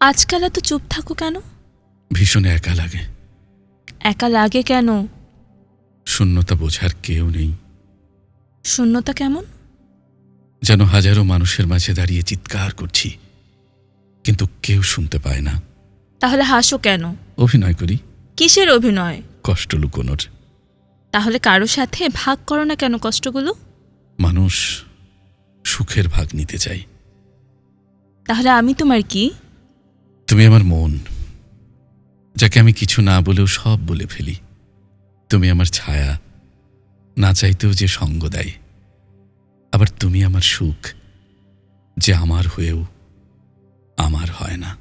আজকাল এত চুপ থাকো কেন? ভীষণ একা লাগে। একা লাগে কেন? শূন্যতা বোঝার কেউ নেই। শূন্যতা কেমন? যেন হাজারো মানুষের মাঝে দাঁড়িয়ে চিৎকার করছি কিন্তু কেউ শুনতে পায় না। তাহলে হাসো কেন? অভিনয় করি। কিসের অভিনয়? কষ্ট লুকোনোর। তাহলে কারও সাথে ভাগ করো না কেন কষ্টগুলো? মানুষ সুখের ভাগ নিতে চাই তাহলে আমি তোমার কি? তুমি আমার মন, যাকে আমি কিছু না বলেও সব বলে ফেলি। তুমি আমার ছায়া, না চাইতেও যে সঙ্গ দেয়। আবার তুমি আমার সুখ, যে আমার হয়েও আমার হয় না।